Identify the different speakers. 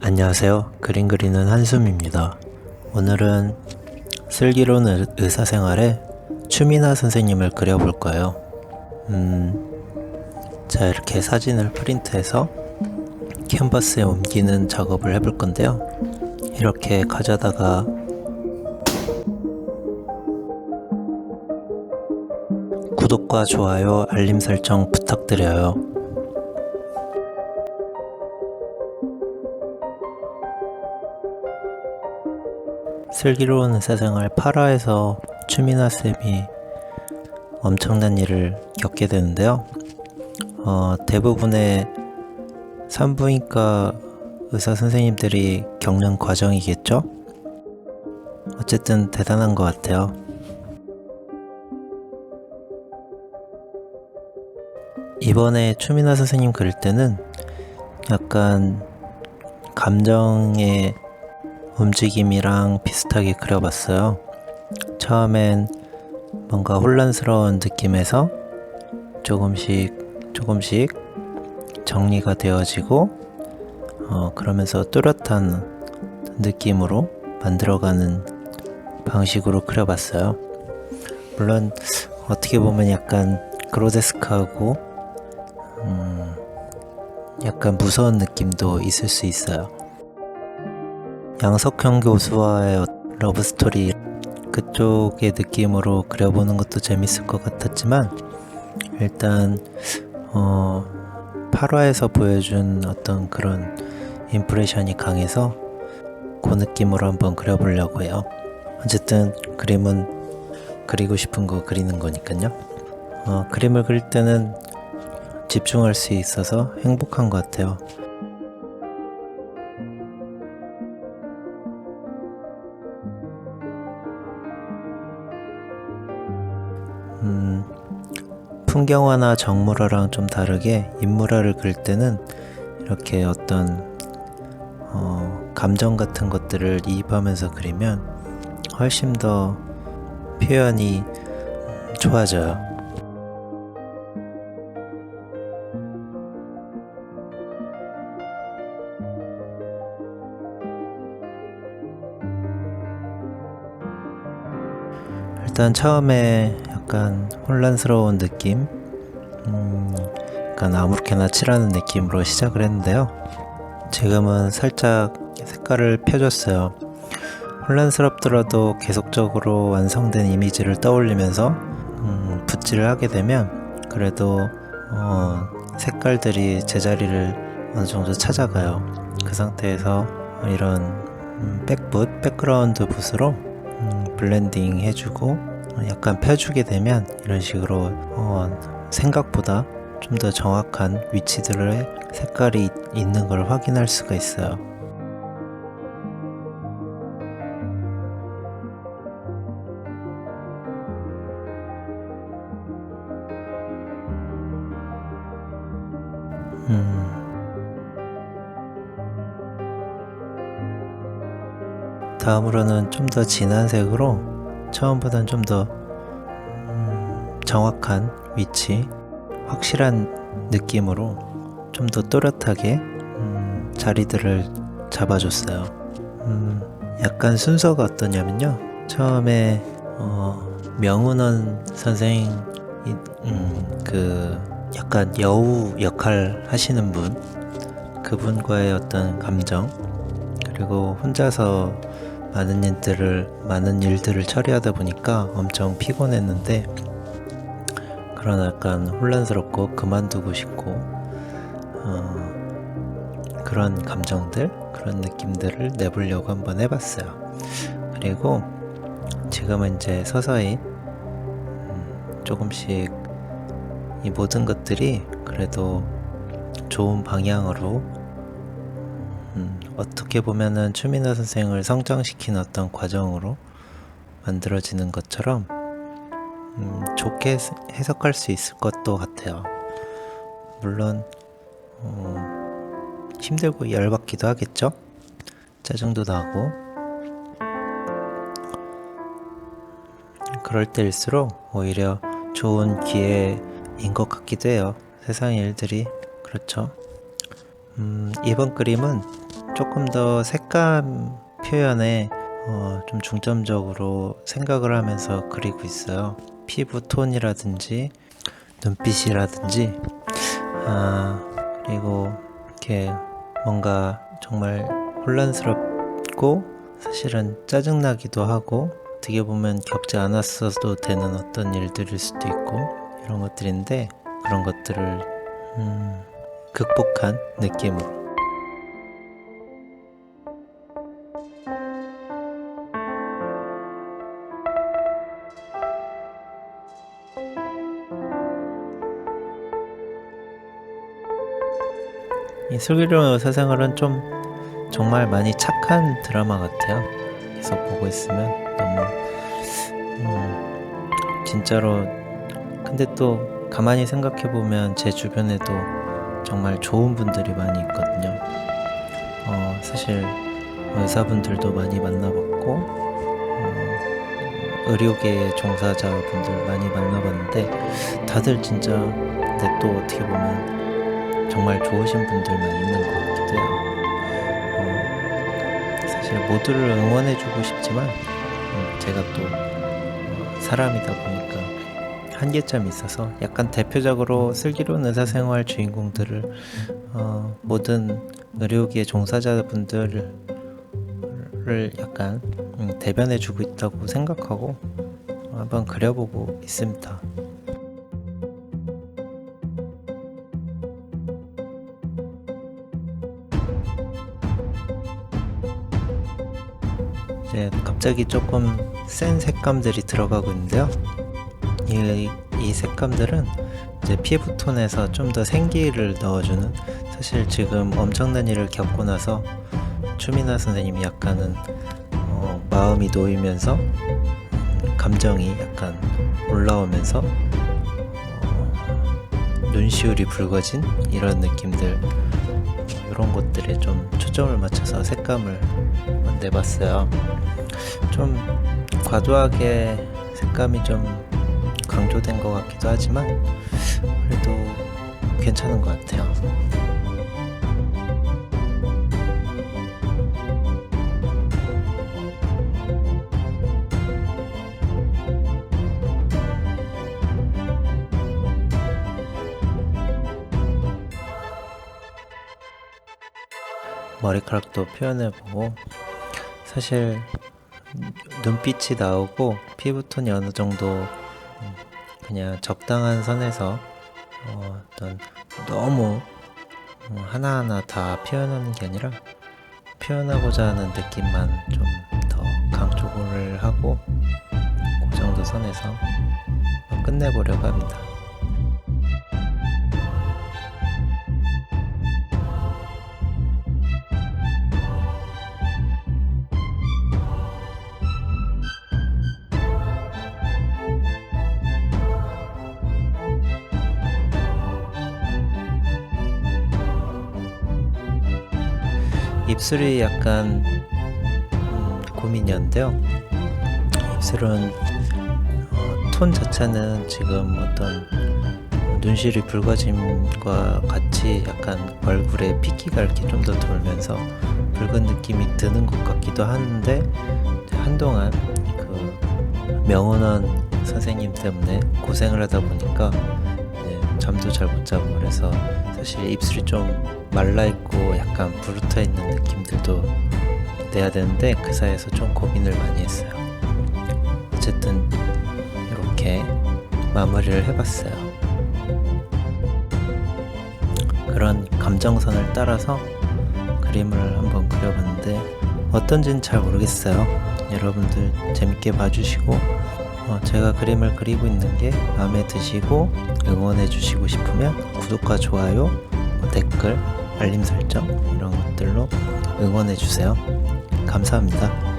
Speaker 1: 안녕하세요. 그림 그리는 한숨입니다. 오늘은 슬기로운 의- 의사생활에 추미나 선생님을 그려볼 거예요. 음, 자, 이렇게 사진을 프린트해서 캔버스에 옮기는 작업을 해볼 건데요. 이렇게 가져다가 구독과 좋아요, 알림 설정 부탁드려요. 슬기로운 의사생활 8화에서 추미나 쌤이 엄청난 일을 겪게 되는데요. 어, 대부분의 산부인과 의사 선생님들이 겪는 과정이겠죠? 어쨌든 대단한 것 같아요. 이번에 추미나 선생님 그릴 때는 약간 감정의 움직임이랑 비슷하게 그려봤어요. 처음엔 뭔가 혼란스러운 느낌에서 조금씩 조금씩 정리가 되어지고 어, 그러면서 뚜렷한 느낌으로 만들어가는 방식으로 그려봤어요. 물론 어떻게 보면 약간 그로데스크하고 음, 약간 무서운 느낌도 있을 수 있어요. 양석형 교수와의 러브스토리 그쪽의 느낌으로 그려보는 것도 재밌을 것 같았지만 일단 어 8화에서 보여준 어떤 그런 임프레션이 강해서 그 느낌으로 한번 그려보려고 해요. 어쨌든 그림은 그리고 싶은 거 그리는 거니까요. 어, 그림을 그릴 때는 집중할 수 있어서 행복한 것 같아요. 풍경화나 정물화랑 좀 다르게 인물화를 그릴 때는 이렇게 어떤 어, 감정 같은 것들을 이입하면서 그리면 훨씬 더 표현이 좋아져요. 일단 처음에 약간 혼란스러운 느낌, 음, 약간 아무렇게나 칠하는 느낌으로 시작을 했는데요. 지금은 살짝 색깔을 펴줬어요. 혼란스럽더라도 계속적으로 완성된 이미지를 떠올리면서 음, 붓질을 하게 되면 그래도 어, 색깔들이 제자리를 어느 정도 찾아가요. 그 상태에서 이런 음, 백붓, 백그라운드 붓으로 음, 블렌딩 해주고 약간 펴주게 되면 이런 식으로 어, 생각보다 좀 더 정확한 위치들의 색깔이 있- 있는 걸 확인할 수가 있어요. 음. 다음으로는 좀 더 진한 색으로 처음보다는 좀더 음, 정확한 위치, 확실한 느낌으로 좀 더 또렷하게 음, 자리들을 잡아줬어요. 음, 약간 순서가 어떠냐면요. 처음에 어, 명운원 선생 음, 그 약간 여우 역할 하시는 분 그분과의 어떤 감정 그리고 혼자서 많은 일들을 많은 일들을 처리하다 보니까 엄청 피곤했는데 그런 약간 혼란스럽고 그만두고 싶고 어, 그런 감정들 그런 느낌들을 내보려고 한번 해봤어요. 그리고 지금은 이제 서서히 음, 조금씩 이 모든 것들이 그래도 좋은 방향으로 음, 어떻게 보면은 추미나 선생을 성장시키는 어떤 과정으로 만들어지는 것처럼 음, 좋게 해석- 해석할 수 있을 것도 같아요. 물론 어, 힘들고 열받기도 하겠죠. 짜증도 나고 그럴 때일수록 오히려 좋은 기회인 것 같기도 해요. 세상의 일들이 그렇죠. 음, 이번 그림은 조금 더 색감 표현에 어, 좀 중점적으로 생각을 하면서 그리고 있어요. 피부 톤이라든지 눈빛이라든지 아, 그리고 이렇게 뭔가 정말 혼란스럽고 사실은 짜증나기도 하고 어떻게 보면 겪지 않았어도 되는 어떤 일들일 수도 있고 이런 것들인데 그런 것들을 음, 극복한 느낌으로 이 슬기로운 의사생활은 좀 정말 많이 착한 드라마 같아요. 계속 보고 있으면 너무 음, 진짜로 근데 또 가만히 생각해 보면 제 주변에도 정말 좋은 분들이 많이 있거든요. 어, 사실 의사분들도 많이 만나봤고 어, 의료계 종사자분들 많이 만나봤는데 다들 진짜 근데 또 어떻게 보면 정말 좋으신 분들만 있는 것 같기도 해요. 어, 사실 모두를 응원해주고 싶지만 음, 제가 또 어, 사람이다 보니까 한계점이 있어서 약간 대표적으로 슬기로운 의사생활 주인공들을 어, 모든 의료계 종사자분들을 약간 음, 대변해주고 있다고 생각하고 한번 그려보고 있습니다. 이제 갑자기 조금 센 색감들이 들어가고 있는데요. 이, 이 색감들은 이제 피부 톤에서 좀 더 생기를 넣어주는 사실 지금 엄청난 일을 겪고 나서 추미나 선생님이 약간은 어, 마음이 놓이면서 음, 감정이 약간 올라오면서 어, 눈시울이 붉어진 이런 느낌들 이런 것들에 좀 초점을 맞춰서 색감을 내봤어요. 좀 과도하게 색감이 좀 강조된 것 같기도 하지만 그래도 괜찮은 것 같아요. 머리카락도 표현해보고 사실 눈빛이 나오고 피부톤이 어느 정도 그냥 적당한 선에서 어, 떤 너무 하나하나 다 표현하는 게 아니라 표현하고자 하는 느낌만 좀 더 강조를 하고 그 정도 선에서 끝내보려고 합니다. 입술이 약간 음, 고민이었는데요. 입술은 어, 톤 자체는 지금 어떤 눈시울이 붉어짐과 같이 약간 얼굴에 핏기가 이렇게 좀 더 돌면서 붉은 느낌이 드는 것 같기도 하는데 한동안 그 명은원 선생님 때문에 고생을 하다 보니까 네, 잠도 잘 못 자고 그래서 사실 입술이 좀 말라 있고 약간 부르터 있는 느낌들도 내야 되는데 그 사이에서 좀 고민을 많이 했어요. 어쨌든 이렇게 마무리를 해봤어요. 그런 감정선을 따라서 그림을 한번 그려봤는데 어떤지는 잘 모르겠어요. 여러분들 재밌게 봐주시고 어, 제가 그림을 그리고 있는 게 마음에 드시고 응원해 주시고 싶으면 구독과 좋아요, 댓글 알림 설정 이런 것들로 응원해 주세요. 감사합니다.